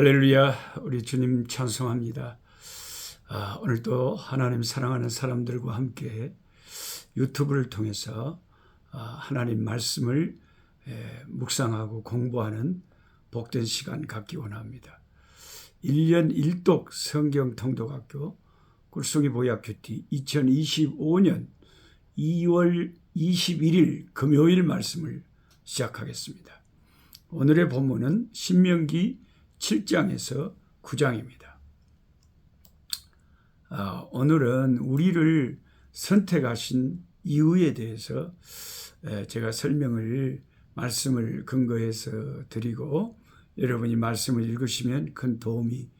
할렐루야, 우리 주님 찬송합니다. 아, 오늘도 하나님 사랑하는 사람들과 함께 유튜브를 통해서 아, 하나님 말씀을 에, 묵상하고 공부하는 복된 시간 갖기 원합니다. 1년 1독 성경 통독학교 꿀송이 보약 큐티 2025년 2월 21일 금요일 말씀을 시작하겠습니다. 오늘의 본문은 신명기 7장에서 9장입니다. 아, 오늘은 우리를 선택하신 이유에 대해서 제가 설명을 말씀을 근거해서 드리고 여러분이 말씀을 읽으시면 큰 도움이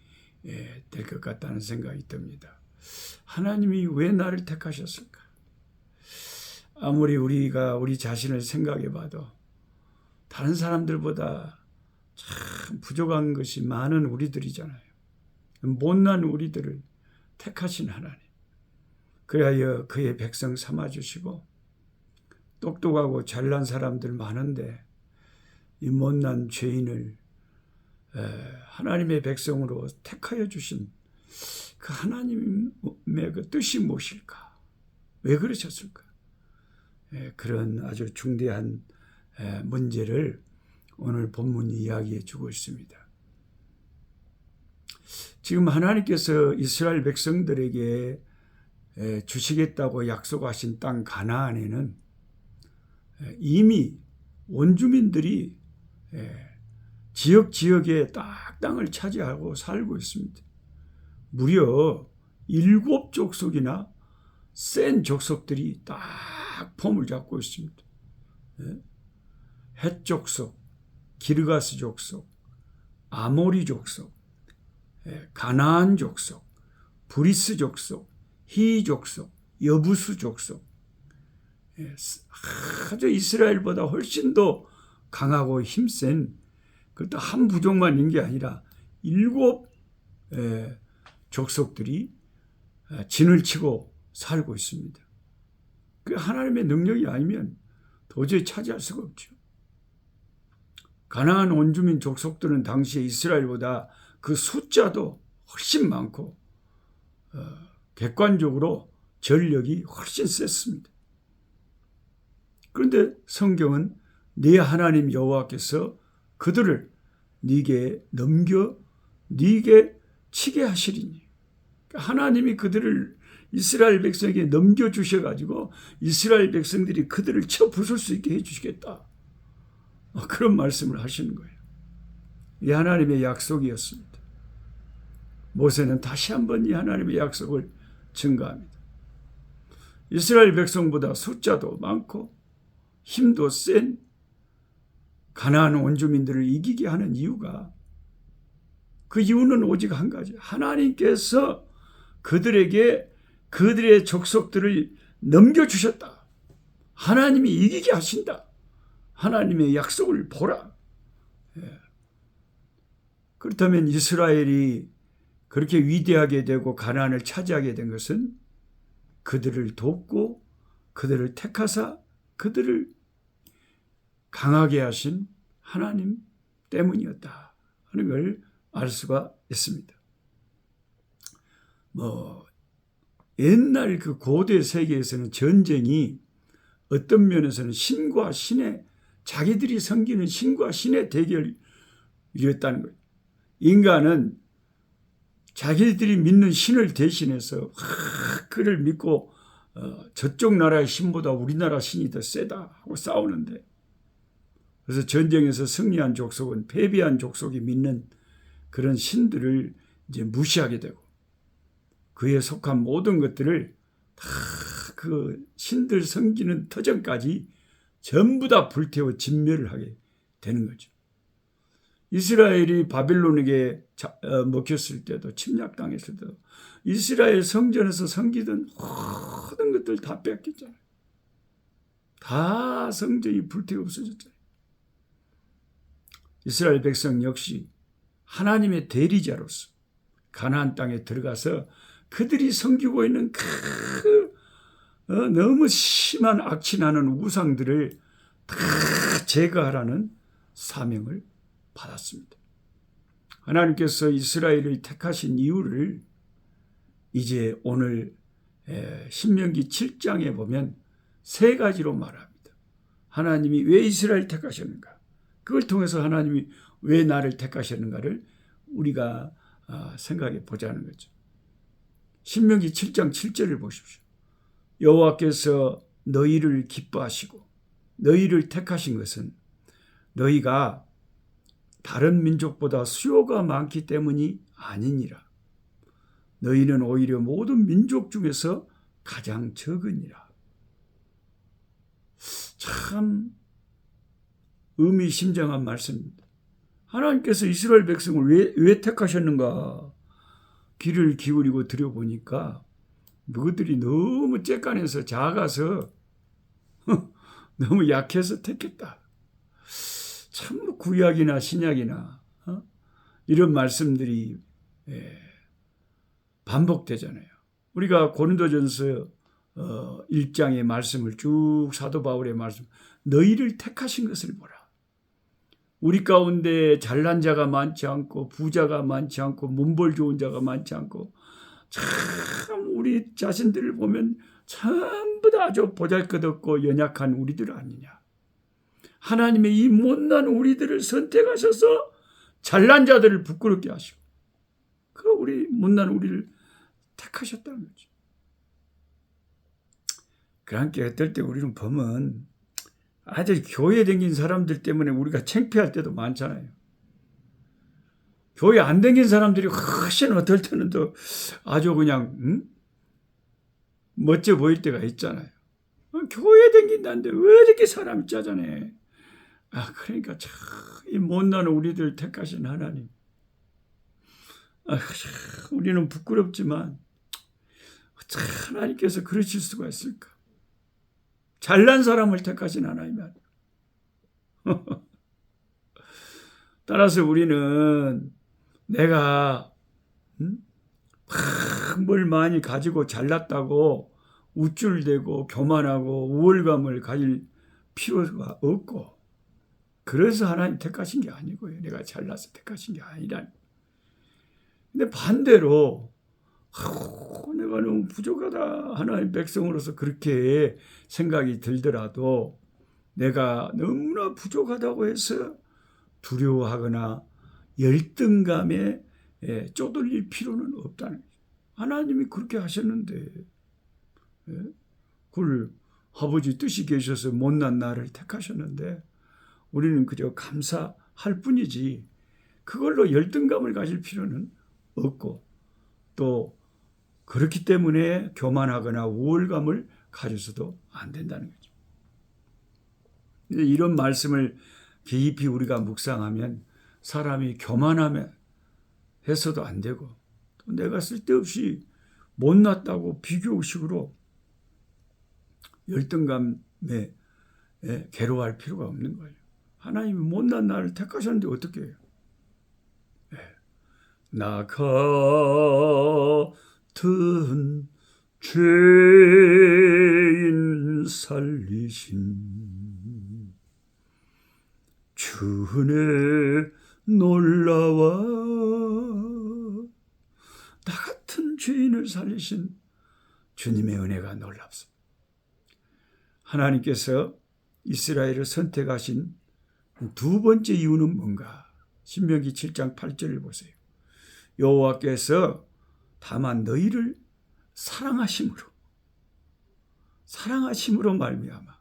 될 것 같다는 생각이 듭니다. 하나님이 왜 나를 택하셨을까? 아무리 우리가 우리 자신을 생각해 봐도 다른 사람들보다 참 부족한 것이 많은 우리들이잖아요. 못난 우리들을 택하신 하나님. 그리하여 그의 백성 삼아주시고 똑똑하고 잘난 사람들 많은데 이 못난 죄인을 하나님의 백성으로 택하여 주신 그 하나님의 그 뜻이 무엇일까? 왜 그러셨을까? 그런 아주 중대한 문제를 오늘 본문이 이야기해 주고 있습니다. 지금 하나님께서 이스라엘 백성들에게 주시겠다고 약속하신 땅 가나안에는 이미 원주민들이 지역 지역에 딱 땅을 차지하고 살고 있습니다. 무려 일곱 족속이나 센 족속들이 딱 폼을 잡고 있습니다. 헷 족속, 기르가스 족속, 아모리 족속, 예, 가나안 족속, 브리스 족속, 히 족속, 여부수 족속. 예, 아주 이스라엘보다 훨씬 더 강하고 힘센 그것도 한 부족만 있는 게 아니라 일곱 예, 족속들이 진을 치고 살고 있습니다. 그 하나님의 능력이 아니면 도저히 차지할 수가 없죠. 가나안 원주민 족속들은 당시에 이스라엘보다 그 숫자도 훨씬 많고 어, 객관적으로 전력이 훨씬 셌습니다. 그런데 성경은 네 하나님 여호와께서 그들을 네게 넘겨 네게 치게 하시리니 하나님이 그들을 이스라엘 백성에게 넘겨 주셔 가지고 이스라엘 백성들이 그들을 쳐 부술 수 있게 해 주시겠다. 어, 그런 말씀을 하시는 거예요. 이 하나님의 약속이었습니다. 모세는 다시 한번 이 하나님의 약속을 증가합니다. 이스라엘 백성보다 숫자도 많고 힘도 센 가나안 원주민들을 이기게 하는 이유가 그 이유는 오직 한 가지. 하나님께서 그들에게 그들의 족속들을 넘겨주셨다. 하나님이 이기게 하신다. 하나님의 약속을 보라. 예. 그렇다면 이스라엘이 그렇게 위대하게 되고 가나안을 차지하게 된 것은 그들을 돕고 그들을 택하사 그들을 강하게 하신 하나님 때문이었다 하는 걸 알 수가 있습니다. 뭐 옛날 그 고대 세계에서는 전쟁이 어떤 면에서는 신과 신의 자기들이 섬기는 신과 신의 대결이었다는 거예요. 인간은 자기들이 믿는 신을 대신해서 그를 믿고 어, 저쪽 나라의 신보다 우리나라 신이 더 세다 하고 싸우는데 그래서 전쟁에서 승리한 족속은 패배한 족속이 믿는 그런 신들을 이제 무시하게 되고 그에 속한 모든 것들을 다 그 신들 섬기는 터전까지 전부 다 불태워 진멸을 하게 되는 거죠. 이스라엘이 바빌론에게 어, 먹혔을 때도 침략당했을 때도 이스라엘 성전에서 섬기던 모든 것들 다 뺏겼잖아요. 다 성전이 불태워 없어졌잖아요. 이스라엘 백성 역시 하나님의 대리자로서 가나안 땅에 들어가서 그들이 섬기고 있는 그 어, 너무 심한 악취나는 우상들을 다 제거하라는 사명을 받았습니다. 하나님께서 이스라엘을 택하신 이유를 이제 오늘 에, 신명기 7장에 보면 세 가지로 말합니다. 하나님이 왜 이스라엘 택하셨는가? 그걸 통해서 하나님이 왜 나를 택하셨는가를 우리가 아, 생각해 보자는 거죠. 신명기 7장 7절을 보십시오. 여호와께서 너희를 기뻐하시고 너희를 택하신 것은 너희가 다른 민족보다 수요가 많기 때문이 아니니라. 너희는 오히려 모든 민족 중에서 가장 적으니라. 참 의미심장한 말씀입니다. 하나님께서 이스라엘 백성을 왜, 왜 택하셨는가? 귀를 기울이고 들여보니까 그들이 너무 쬐깐해서 작아서 너무 약해서 택했다. 참 구약이나 신약이나 어? 이런 말씀들이 예, 반복되잖아요. 우리가 고린도전서 어, 1장의 말씀을 쭉 사도 바울의 말씀 너희를 택하신 것을 보라. 우리 가운데 잘난 자가 많지 않고 부자가 많지 않고 문벌 좋은 자가 많지 않고 참 우리 자신들을 보면 전부 다 아주 보잘것없고 연약한 우리들 아니냐. 하나님의 이 못난 우리들을 선택하셔서 잘난 자들을 부끄럽게 하시고 그 우리 못난 우리를 택하셨다는 거죠. 그러니까 어떨 때 우리는 보면 아들 교회 댕긴 사람들 때문에 우리가 창피할 때도 많잖아요. 교회 안 댕긴 사람들이 훨씬 어떨 때는 또 아주 그냥 응? 멋져 보일 때가 있잖아요. 어, 교회 댕긴다는데 왜 이렇게 사람이 짜잔해? 아 그러니까 참 이 못난 우리들 택하신 하나님. 아, 참, 우리는 부끄럽지만 참 하나님께서 그러실 수가 있을까? 잘난 사람을 택하신 하나님. 따라서 우리는 내가 음? 뭘 많이 가지고 잘났다고 우쭐대고 교만하고 우월감을 가질 필요가 없고 그래서 하나님 택하신 게 아니고요. 내가 잘나서 택하신 게 아니라. 근데 반대로 아우, 내가 너무 부족하다. 하나님 백성으로서 그렇게 생각이 들더라도 내가 너무나 부족하다고 해서 두려워하거나 열등감에 예, 쪼들릴 필요는 없다는 거죠. 하나님이 그렇게 하셨는데 예? 그걸 아버지 뜻이 계셔서 못난 나를 택하셨는데 우리는 그저 감사할 뿐이지 그걸로 열등감을 가질 필요는 없고 또 그렇기 때문에 교만하거나 우월감을 가져서도 안 된다는 거죠. 이런 말씀을 깊이 우리가 묵상하면 사람이 교만하면 해서도 안 되고 또 내가 쓸데없이 못났다고 비교식으로 열등감에 괴로워할 필요가 없는 거예요. 하나님이 못난 나를 택하셨는데 어떻게 해요? 네. 나 같은 죄인 살리신 주은혜 놀라와 나 같은 죄인을 살리신 주님의 은혜가 놀랍습니다. 하나님께서 이스라엘을 선택하신 두 번째 이유는 뭔가? 신명기 7장 8절을 보세요. 여호와께서 다만 너희를 사랑하심으로 사랑하심으로 말미암아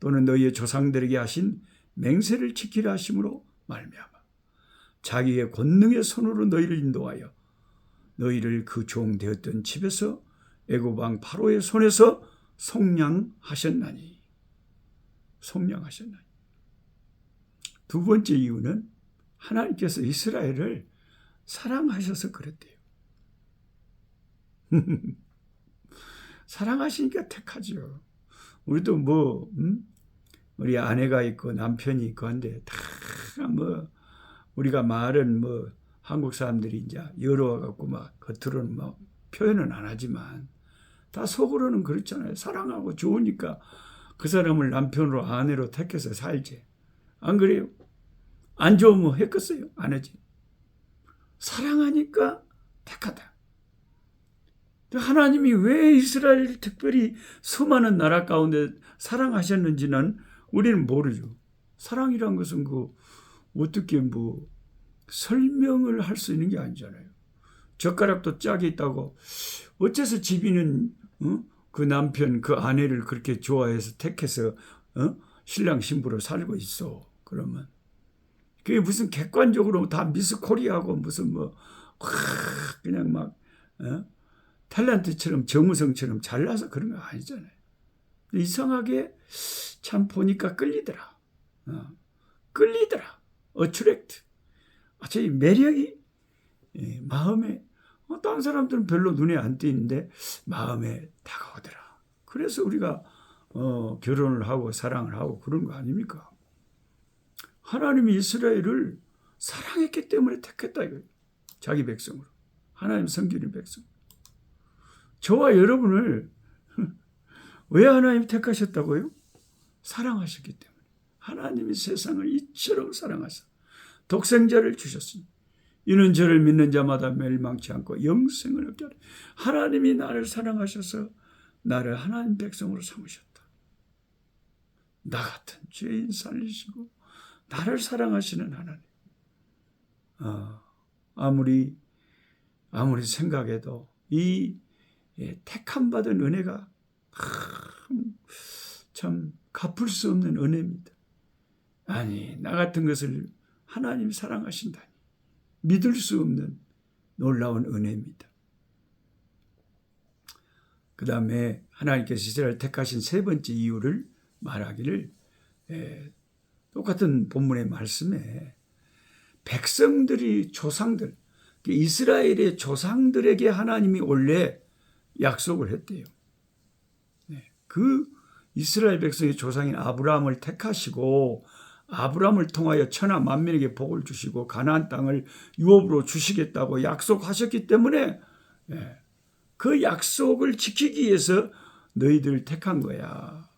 또는 너희의 조상들에게 하신 맹세를 지키라 하심으로 말미암아 자기의 권능의 손으로 너희를 인도하여 너희를 그 종 되었던 집에서 왕 바로의 손에서 속량하셨나니 속량하셨나니 두 번째 이유는 하나님께서 이스라엘을 사랑하셔서 그랬대요. 사랑하시니까 택하죠. 우리도 뭐, 음? 우리 아내가 있고 남편이 있고 한데, 다 뭐, 우리가 말은 뭐, 한국 사람들이 이제 여러워갖고 막 겉으로는 뭐 표현은 안 하지만, 다 속으로는 그렇잖아요. 사랑하고 좋으니까 그 사람을 남편으로 아내로 택해서 살지. 안 그래요? 안 좋으면 했겠어요? 안 하지. 사랑하니까 택하다. 하나님이 왜 이스라엘 특별히 수많은 나라 가운데 사랑하셨는지는 우리는 모르죠. 사랑이란 것은 그 어떻게 뭐 설명을 할 수 있는 게 아니잖아요. 젓가락도 짝이 있다고 어째서 집이는 어? 그 남편 그 아내를 그렇게 좋아해서 택해서 어? 신랑 신부로 살고 있어. 그러면 그게 무슨 객관적으로 다 미스 코리아고 무슨 뭐 그냥 막 어? 탤런트처럼 정우성처럼 잘나서 그런 거 아니잖아요. 이상하게 참 보니까 끌리더라. 어. 끌리더라. 어트랙트. 아, 저 매력이 예, 마음에 어, 다른 사람들은 별로 눈에 안 띄는데 마음에 다가오더라. 그래서 우리가 어, 결혼을 하고 사랑을 하고 그런 거 아닙니까? 하나님이 이스라엘을 사랑했기 때문에 택했다 이거예요. 자기 백성으로. 하나님 성기는 백성. 저와 여러분을 왜 하나님 택하셨다고요? 사랑하셨기 때문에. 하나님이 세상을 이처럼 사랑하사 독생자를 주셨습니다. 이는 저를 믿는 자마다 멸망치 않고 영생을 얻게 하리. 하나님이 나를 사랑하셔서 나를 하나님 백성으로 삼으셨다. 나 같은 죄인 살리시고 나를 사랑하시는 하나님. 어, 아무리 아무리 생각해도 이 예, 택함 받은 은혜가 참 갚을 수 없는 은혜입니다. 아니 나 같은 것을 하나님 사랑하신다니 믿을 수 없는 놀라운 은혜입니다. 그 다음에 하나님께서 이스라엘 택하신 세 번째 이유를 말하기를 예, 똑같은 본문의 말씀에 백성들이 조상들 이스라엘의 조상들에게 하나님이 원래 약속을 했대요. 네, 그 이스라엘 백성의 조상인 아브라함을 택하시고 아브라함을 통하여 천하 만민에게 복을 주시고 가나안 땅을 유업으로 주시겠다고 약속하셨기 때문에 예, 그 약속을 지키기 위해서 너희들을 택한 거야.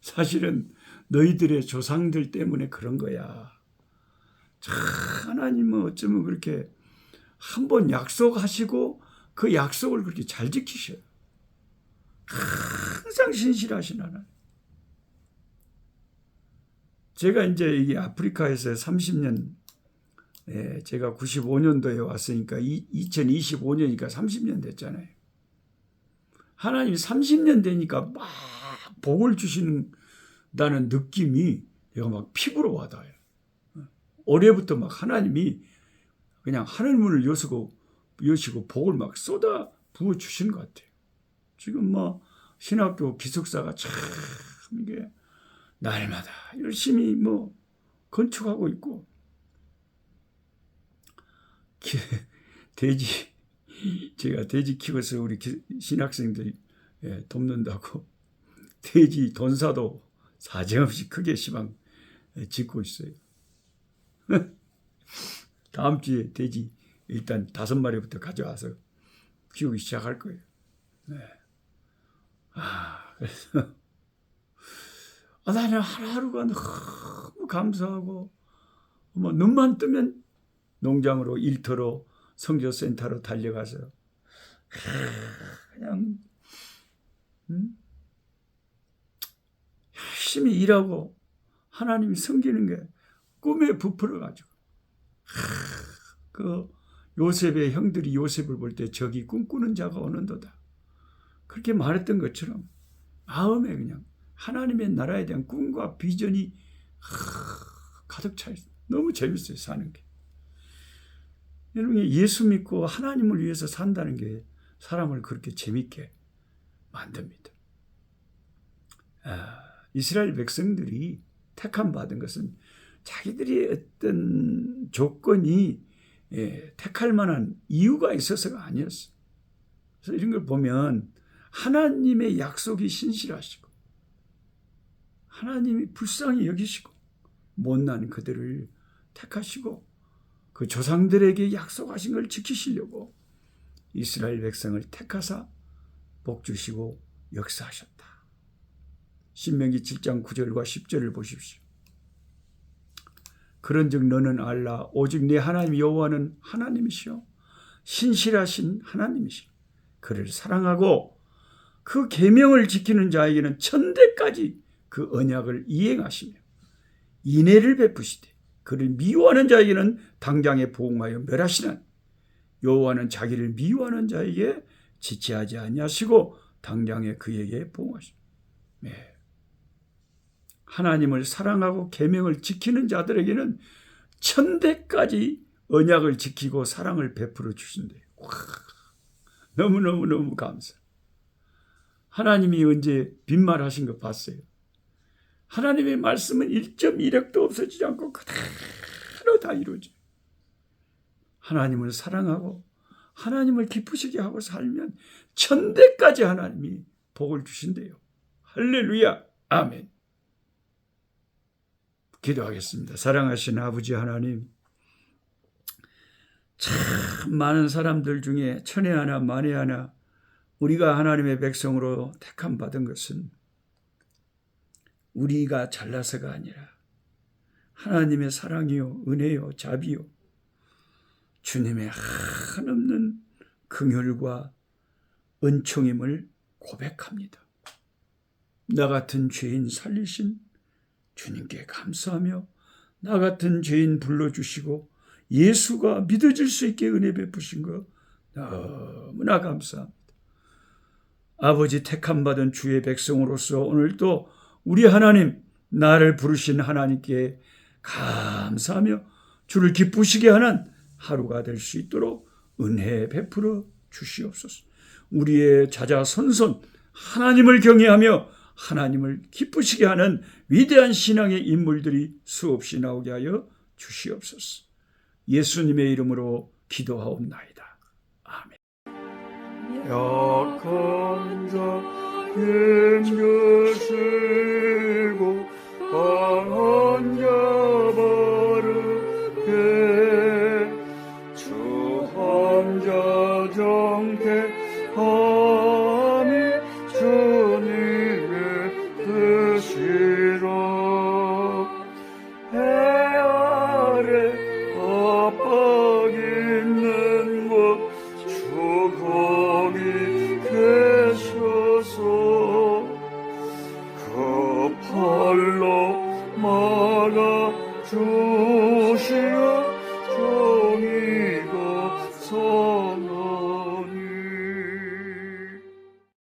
사실은 너희들의 조상들 때문에 그런 거야. 참 하나님은 어쩌면 그렇게 한 번 약속하시고 그 약속을 그렇게 잘 지키셔요. 항상 신실하신 하나님. 제가 이제 이게 아프리카에서 30년, 예, 제가 95년도에 왔으니까 2025년이니까 30년 됐잖아요. 하나님이 30년 되니까 막 복을 주시는다는 느낌이 내가 막 피부로 와닿아요. 올해부터 막 하나님이 그냥 하늘문을 여시고, 여시고 복을 막 쏟아 부어 주시는 것 같아요. 지금 뭐 신학교 기숙사가 참 이게 날마다 열심히 뭐 건축하고 있고 돼지 제가 돼지 키워서 우리 신학생들이 예, 돕는다고 돼지 돈사도 사정없이 크게 시방 예, 짓고 있어요. 다음 주에 돼지 일단 다섯 마리부터 가져와서 키우기 시작할 거예요. 네. 아, 그래서 아, 나는 하루하루가 너무 감사하고 뭐 눈만 뜨면 농장으로 일터로 성교센터로 달려가서 그냥 음? 열심히 일하고 하나님이 섬기는 게 꿈에 부풀어 가지고 그 요셉의 형들이 요셉을 볼 때 저기 꿈꾸는 자가 오는도다 그렇게 말했던 것처럼 마음에 그냥 하나님의 나라에 대한 꿈과 비전이 가득 차 있어요. 너무 재밌어요, 사는 게. 여러분, 예수 믿고 하나님을 위해서 산다는 게 사람을 그렇게 재밌게 만듭니다. 아, 이스라엘 백성들이 택함 받은 것은 자기들이 어떤 조건이 예, 택할 만한 이유가 있어서가 아니었어. 그래서 이런 걸 보면 하나님의 약속이 신실하시고 하나님이 불쌍히 여기시고 못난 그들을 택하시고 그 조상들에게 약속하신 걸 지키시려고 이스라엘 백성을 택하사 복 주시고 역사하셨다. 신명기 7장 9절과 10절을 보십시오. 그런즉 너는 알라 오직 네 하나님 여호와는 하나님이시요 신실하신 하나님이시요 그를 사랑하고 그 계명을 지키는 자에게는 천대까지 그 언약을 이행하시며 인애를 베푸시되 그를 미워하는 자에게는 당장에 보응하여 멸하시는 여호와는 자기를 미워하는 자에게 지체하지 아니하시고 당장에 그에게 보응하시며 네. 하나님을 사랑하고 계명을 지키는 자들에게는 천대까지 언약을 지키고 사랑을 베풀어 주신대요. 와, 너무너무너무 감사. 하나님이 언제 빈말하신 거 봤어요? 하나님의 말씀은 1.1핵도 없어지지 않고 그대로 다 이루어져. 하나님을 사랑하고 하나님을 기쁘시게 하고 살면 천대까지 하나님이 복을 주신대요. 할렐루야. 아멘. 기도하겠습니다. 사랑하신 아버지 하나님, 참 많은 사람들 중에 천에 하나 만에 하나 우리가 하나님의 백성으로 택함 받은 것은 우리가 잘나서가 아니라 하나님의 사랑이요 은혜요 자비요 주님의 한없는 긍휼과 은총임을 고백합니다. 나 같은 죄인 살리신 주님께 감사하며 나 같은 죄인 불러주시고 예수가 믿어질 수 있게 은혜 베푸신 거 너무나 감사합니다. 아버지 택함 받은 주의 백성으로서 오늘도 우리 하나님 나를 부르신 하나님께 감사하며 주를 기쁘시게 하는 하루가 될 수 있도록 은혜 베풀어 주시옵소서. 우리의 자자손손 하나님을 경외하며 하나님을 기쁘시게 하는 위대한 신앙의 인물들이 수없이 나오게 하여 주시옵소서. 예수님의 이름으로 기도하옵나이다. 아멘. 힘주시고 강한 자바르게 주한자 정태